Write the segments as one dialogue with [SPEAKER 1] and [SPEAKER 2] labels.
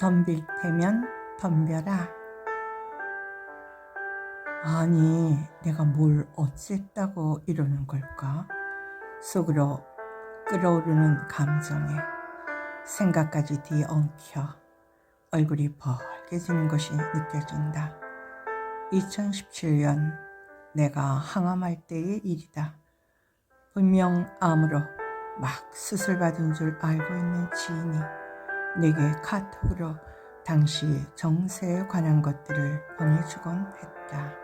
[SPEAKER 1] 덤빌 테면 덤벼라. 아니, 내가 뭘 어쨌다고 이러는 걸까? 속으로 끓어오르는 감정에 생각까지 뒤엉켜 얼굴이 벌개지는 것이 느껴진다. 2017년 내가 항암할 때의 일이다. 분명 암으로 막 수술받은 줄 알고 있는 지인이 내게 카톡으로 당시 정세에 관한 것들을 보내주곤 했다.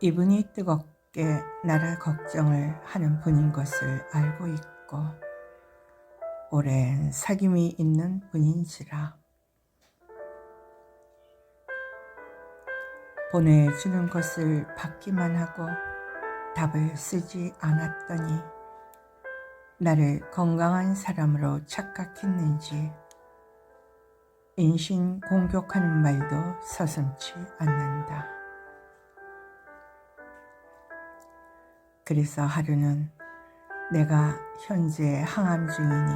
[SPEAKER 1] 이분이 뜨겁게 나라 걱정을 하는 분인 것을 알고 있고 오랜 사귐이 있는 분인지라 보내주는 것을 받기만 하고 답을 쓰지 않았더니 나를 건강한 사람으로 착각했는지 인신 공격하는 말도 서슴지 않는다. 그래서 하루는 내가 현재 항암 중이니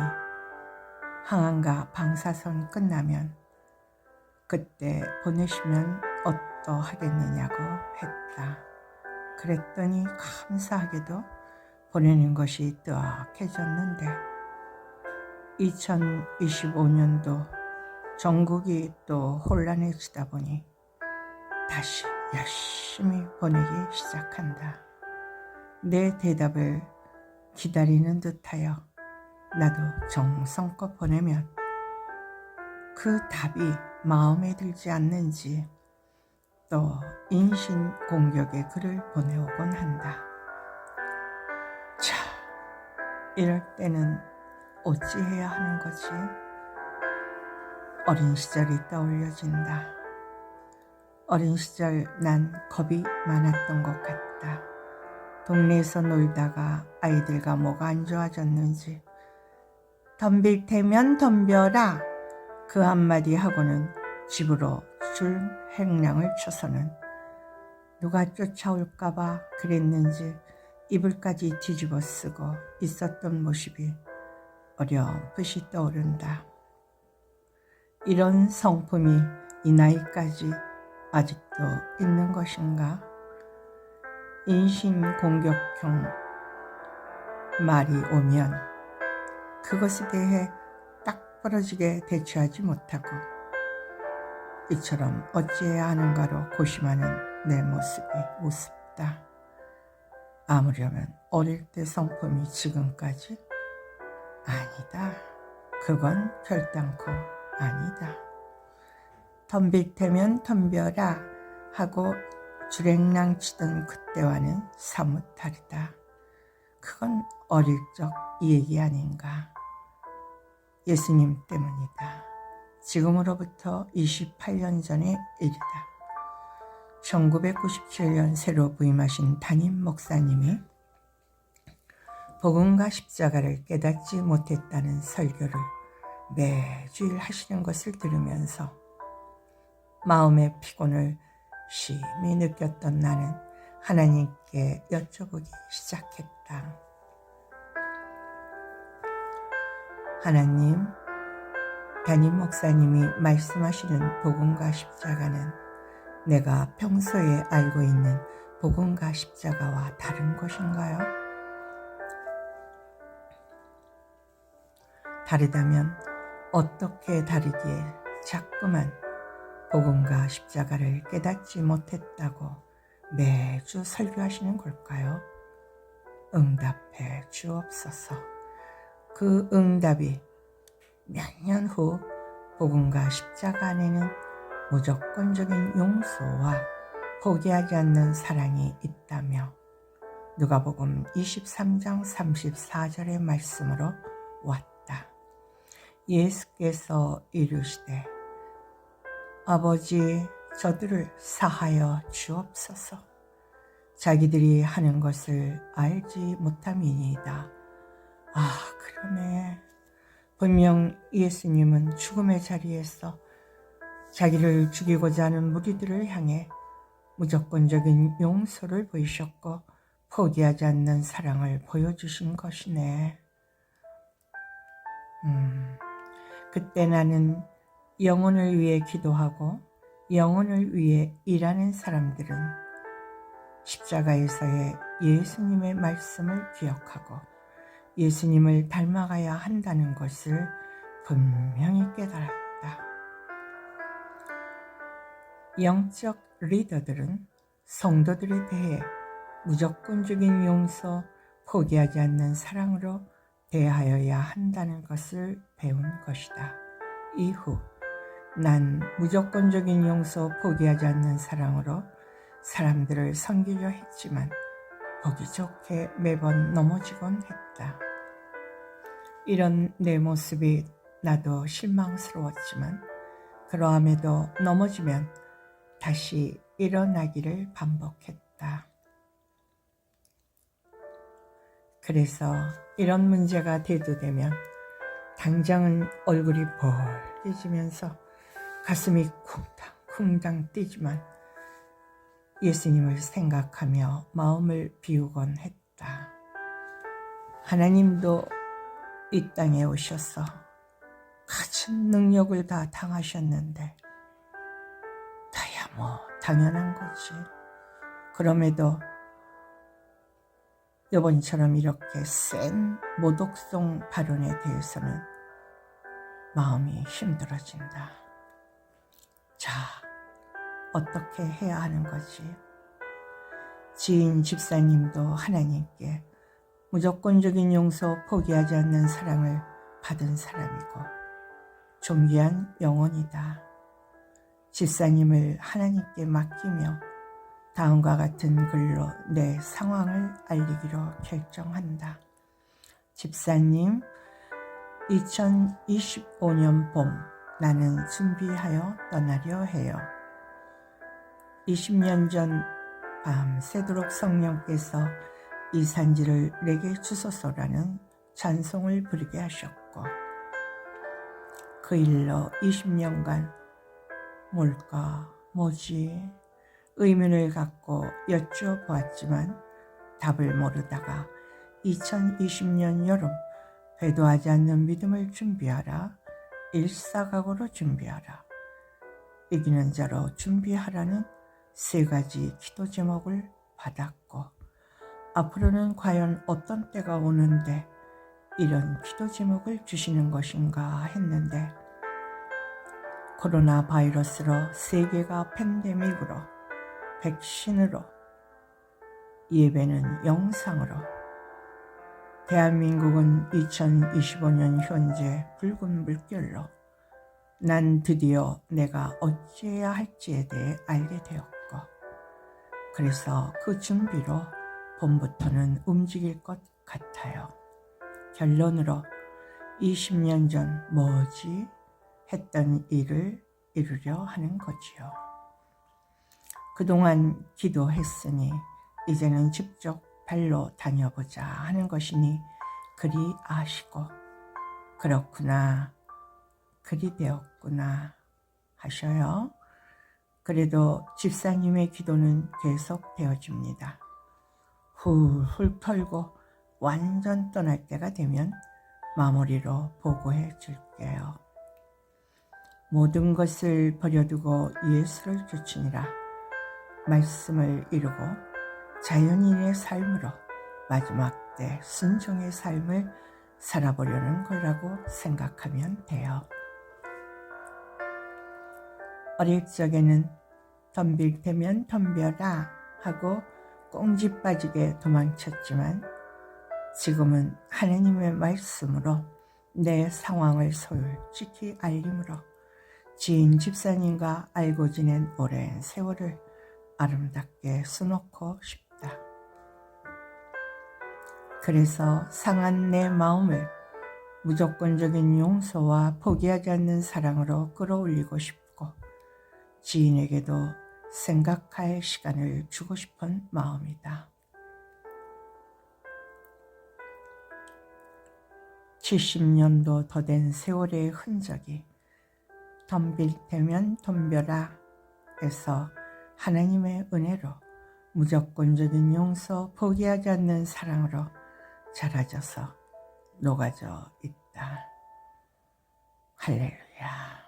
[SPEAKER 1] 항암과 방사선 끝나면 그때 보내시면 어떠하겠느냐고 했다. 그랬더니 감사하게도 보내는 것이 뜨악해졌는데 2025년도 전국이 또 혼란해지다 보니 다시 열심히 보내기 시작한다. 내 대답을 기다리는 듯하여 나도 정성껏 보내면 그 답이 마음에 들지 않는지 또 인신 공격의 글을 보내오곤 한다. 이럴 때는 어찌해야 하는 거지? 어린 시절이 떠올려진다. 어린 시절 난 겁이 많았던 것 같다. 동네에서 놀다가 아이들과 뭐가 안 좋아졌는지 덤빌 테면 덤벼라 그 한마디 하고는 집으로 줄 행량을 쳐서는 누가 쫓아올까봐 그랬는지 이불까지 뒤집어 쓰고 있었던 모습이 어렴풋이 떠오른다. 이런 성품이 이 나이까지 아직도 있는 것인가? 인신공격형 말이 오면 그것에 대해 딱 부러지게 대처하지 못하고 이처럼 어찌해야 하는가로 고심하는 내 모습이 우습다. 아무려면 어릴 때 성품이 지금까지 아니다. 그건 결단코 아니다. 덤빌 테면 덤벼라 하고 주랭랑 치던 그때와는 사뭇 다르다. 그건 어릴 적 얘기 아닌가. 예수님 때문이다. 지금으로부터 28년 전의 일이다. 1997년 새로 부임하신 담임 목사님이 복음과 십자가를 깨닫지 못했다는 설교를 매주일 하시는 것을 들으면서 마음의 피곤을 심히 느꼈던 나는 하나님께 여쭤보기 시작했다. 하나님, 담임 목사님이 말씀하시는 복음과 십자가는 내가 평소에 알고 있는 복음과 십자가와 다른 것인가요? 다르다면 어떻게 다르기에 자꾸만 복음과 십자가를 깨닫지 못했다고 매주 설교하시는 걸까요? 응답해 주옵소서. 그 응답이 몇 년 후 복음과 십자가 안에는 무조건적인 용서와 포기하지 않는 사랑이 있다며 누가복음 23장 34절의 말씀으로 왔다. 예수께서 이르시되 아버지 저들을 사하여 주옵소서. 자기들이 하는 것을 알지 못함이니이다. 아, 그러네. 분명 예수님은 죽음의 자리에서 자기를 죽이고자 하는 무리들을 향해 무조건적인 용서를 보이셨고 포기하지 않는 사랑을 보여주신 것이네. 음, 그때 나는 영혼을 위해 기도하고 영혼을 위해 일하는 사람들은 십자가에서의 예수님의 말씀을 기억하고 예수님을 닮아가야 한다는 것을 분명히 깨달았다. 영적 리더들은 성도들에 대해 무조건적인 용서, 포기하지 않는 사랑으로 대하여야 한다는 것을 배운 것이다. 이후 난 무조건적인 용서, 포기하지 않는 사랑으로 사람들을 섬기려 했지만 보기 좋게 매번 넘어지곤 했다. 이런 내 모습이 나도 실망스러웠지만 그러함에도 넘어지면 다시 일어나기를 반복했다. 그래서 이런 문제가 대두되면 당장은 얼굴이 벌개지면서 가슴이 쿵당쿵당 뛰지만 예수님을 생각하며 마음을 비우곤 했다. 하나님도 이 땅에 오셔서 가진 능력을 다 당하셨는데 다야 뭐 당연한 거지. 그럼에도 여번처럼 이렇게 센 모독성 발언에 대해서는 마음이 힘들어진다. 자, 어떻게 해야 하는 거지? 지인 집사님도 하나님께 무조건적인 용서 포기하지 않는 사랑을 받은 사람이고 존귀한 영혼이다. 집사님을 하나님께 맡기며 다음과 같은 글로 내 상황을 알리기로 결정한다. 집사님, 2025년 봄 나는 준비하여 떠나려 해요. 20년 전 밤새도록 성령께서 이 산지를 내게 주소서라는 찬송을 부르게 하셨고 그 일로 20년간 뭘까 뭐지? 의문을 갖고 여쭤보았지만 답을 모르다가 2020년 여름 배도하지 않는 믿음을 준비하라 일사각오로 준비하라. 이기는 자로 준비하라는 세 가지 기도 제목을 받았고 앞으로는 과연 어떤 때가 오는데 이런 기도 제목을 주시는 것인가 했는데 코로나 바이러스로 세계가 팬데믹으로 백신으로 예배는 영상으로 대한민국은 2025년 현재 붉은 물결로 난 드디어 내가 어찌해야 할지에 대해 알게 되었고 그래서 그 준비로 봄부터는 움직일 것 같아요. 결론으로 20년 전 뭐지 했던 일을 이루려 하는 거지요. 그동안 기도했으니 이제는 직접 발로 다녀보자 하는 것이니 그리 아시고 그렇구나 그리 되었구나 하셔요. 그래도 집사님의 기도는 계속 되어집니다. 훌훌 털고 완전 떠날 때가 되면 마무리로 보고해 줄게요. 모든 것을 버려두고 예수를 쫓으니라 말씀을 이루고 자연인의 삶으로 마지막 때 순종의 삶을 살아보려는 거라고 생각하면 돼요. 어릴 적에는 덤빌 테면 덤벼라 하고 꽁지 빠지게 도망쳤지만 지금은 하나님의 말씀으로 내 상황을 솔직히 알림으로 지인 집사님과 알고 지낸 오랜 세월을 아름답게 수놓고 싶다. 그래서 상한 내 마음을 무조건적인 용서와 포기하지 않는 사랑으로 끌어올리고 싶고 지인에게도 생각할 시간을 주고 싶은 마음이다. 70년도 더 된 세월의 흔적이 덤빌 테면 덤벼라 에서 하나님의 은혜로 무조건적인 용서, 포기하지 않는 사랑으로 자라져서 녹아져 있다. 할렐루야.